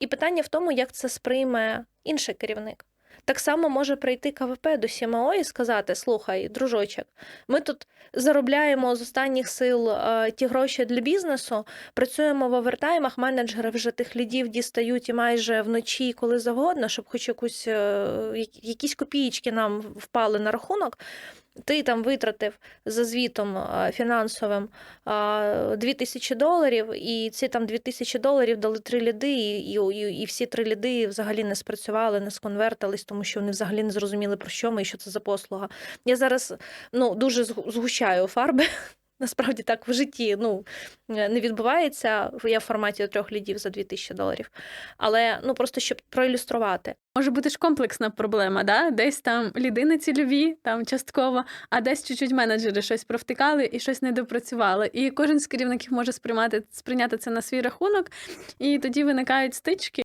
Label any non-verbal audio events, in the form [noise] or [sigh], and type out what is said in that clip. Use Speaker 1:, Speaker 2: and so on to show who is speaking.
Speaker 1: І питання в тому, як це сприйме інший керівник. Так само може прийти КВП до СМО і сказати: слухай, дружочок, ми тут заробляємо з останніх сил е, ті гроші для бізнесу, працюємо в овертаймах, менеджери вже тих лідів дістають і майже вночі, коли завгодно, щоб хоч якусь, е, якісь копієчки нам впали на рахунок. Ти там витратив за звітом е, фінансовим а, 2 тисячі доларів, і ці там 2 тисячі доларів дали три ліди, і, і, і всі три ліди взагалі не спрацювали, не сконвертились, тому що вони взагалі не зрозуміли, про що ми і що це за послуга. Я зараз ну, дуже згущаю фарби. [laughs] Насправді так в житті ну, не відбувається. Я в форматі трьох лідів за 2 тисячі доларів. Але ну, просто щоб проілюструвати.
Speaker 2: Може бути ж комплексна проблема, да? десь там лідини цільові, там частково, а десь чуть-чуть менеджери щось провтикали і щось не допрацювали. І кожен з керівників може сприймати сприйняти це на свій рахунок, і тоді виникають стички.